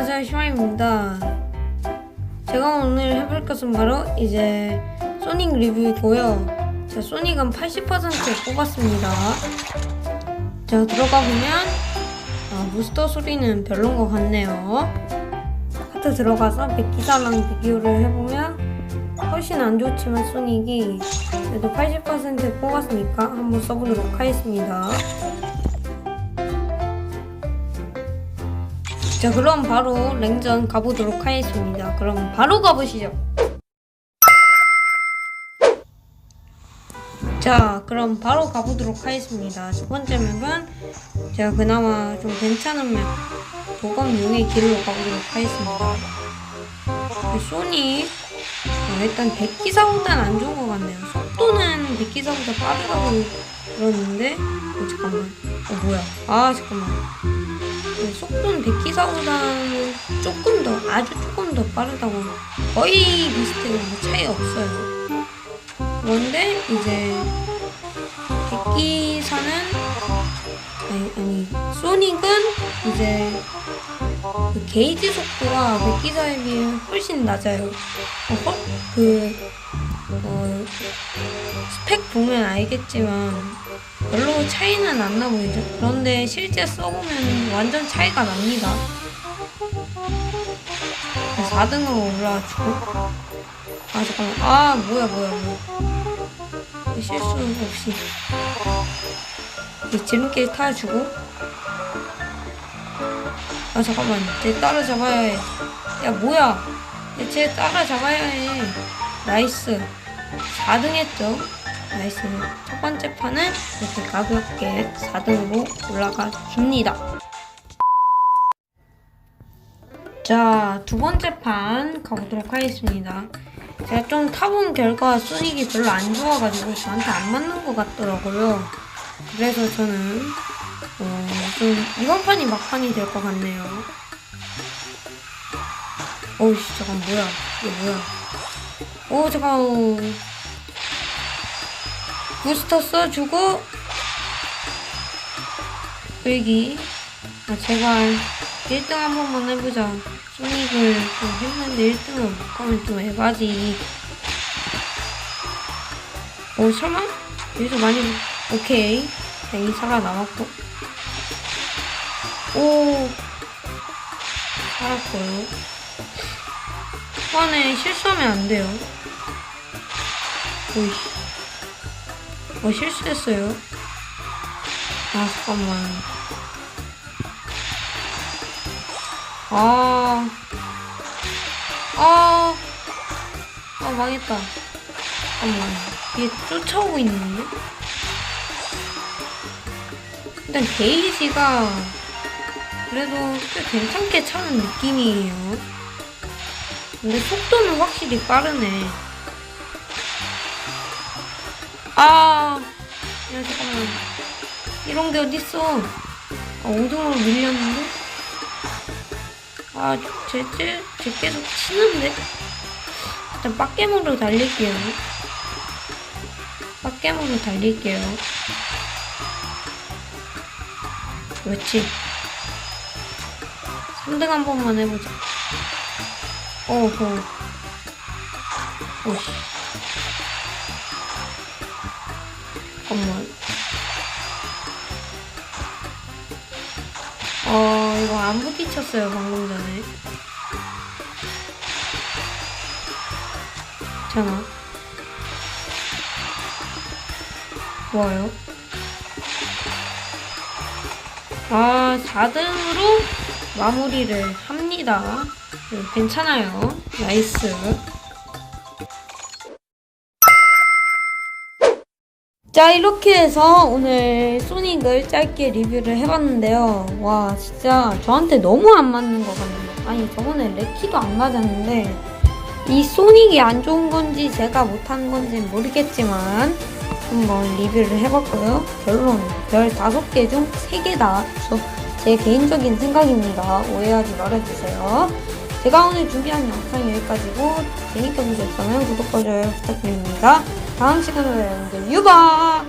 안녕하세요 시마입니다. 제가 오늘 해볼 것은 바로 이제 소닉 리뷰이고요. 자 소닉은 80% 뽑았습니다. 자 들어가 보면 아, 부스터 소리는 별론 것 같네요. 카트 들어가서 백기사랑 비교를 해보면 훨씬 안 좋지만 소닉이 그래도 80% 뽑았으니까 한번 써보도록 하겠습니다 자 그럼 바로 랭전 가보도록 하겠습니다. 그럼 바로 가보시죠. 자 그럼 바로 가보도록 하겠습니다. 첫 번째 맵은 제가 그나마 좀 괜찮은 맵. 도검 용의 길로 가보도록 하겠습니다. 소니 어, 일단 백기사보단 안 좋은 것 같네요. 속도는 백기사보다 빠르다고 들었는데 어, 잠깐만. 어 뭐야? 아 잠깐만. 네, 속도는 백기사보다는 조금 더 아주 조금 더 빠르다고 거의 비슷해요 뭐 차이 없어요. 그런데 이제 백기사는 아니 아니 소닉은 이제 그 게이지 속도가 백기사에 비해 훨씬 낮아요. 어, 헐? 그 어, 스펙 보면 알겠지만 별로 차이는 안 나 보이죠? 그런데 실제 써보면 완전 차이가 납니다. 4등으로 올라가지고. 아, 잠깐만. 아, 뭐야, 뭐야, 뭐야. 실수 없이. 이 지름길 타주고. 아, 잠깐만. 쟤 따라잡아야 해. 야, 뭐야. 야, 쟤 따라잡아야 해. 나이스. 4등 했죠? 나이스. 첫 번째 판은 이렇게 가볍게 4등으로 올라가 줍니다. 자, 두 번째 판 가보도록 하겠습니다. 제가 좀 타본 결과 소닉이 별로 안 좋아가지고 저한테 안 맞는 것 같더라고요. 그래서 저는 어, 좀 이번 판이 막판이 될 것 같네요. 어우 씨, 잠깐 뭐야? 이게 뭐야? 오, 잠깐. 부스터 써주고 여기. 아 제발 1등 한 번만 해보자. 소닉을 좀 했는데 1등을 못하면 좀 에바지. 오 설마? 여기서 많이 오케이. 땡이 살아남았고. 오 살았고요. 초반에 실수하면 안 돼요 오이씨 어, 실수했어요. 아, 잠깐만. 아. 아. 아, 망했다. 잠깐만. 얘 쫓아오고 있는데? 일단 게이지가 그래도 꽤 괜찮게 차는 느낌이에요. 근데 속도는 확실히 빠르네. 아, 야, 잠깐만. 이런 게 어딨어. 아, 5등으로 밀렸는데? 아, 쟤, 쟤, 쟤 계속 치는데? 일단 빡겜으로 달릴게요. 빡겜으로 달릴게요. 그렇지. 3등 한 번만 해보자. 어허. 오씨. 잠깐만. 어, 이거 안 부딪혔어요, 방금 전에. 괜찮아. 좋아요. 아, 4등으로 마무리를 합니다. 네, 괜찮아요. 나이스. 자 이렇게 해서 오늘 소닉을 짧게 리뷰를 해봤는데요. 와 진짜 저한테 너무 안 맞는 것 같네요. 아니 저번에 레키도 안 맞았는데 이 소닉이 안 좋은 건지 제가 못한 건지 모르겠지만 한번 리뷰를 해봤고요. 결론 별 5개 중 3개다. 제 개인적인 생각입니다. 오해하지 말아주세요. 제가 오늘 준비한 영상 여기까지고 재밌게 보셨다면 구독과 좋아요 부탁드립니다 다음 시간에 뵙는데 유바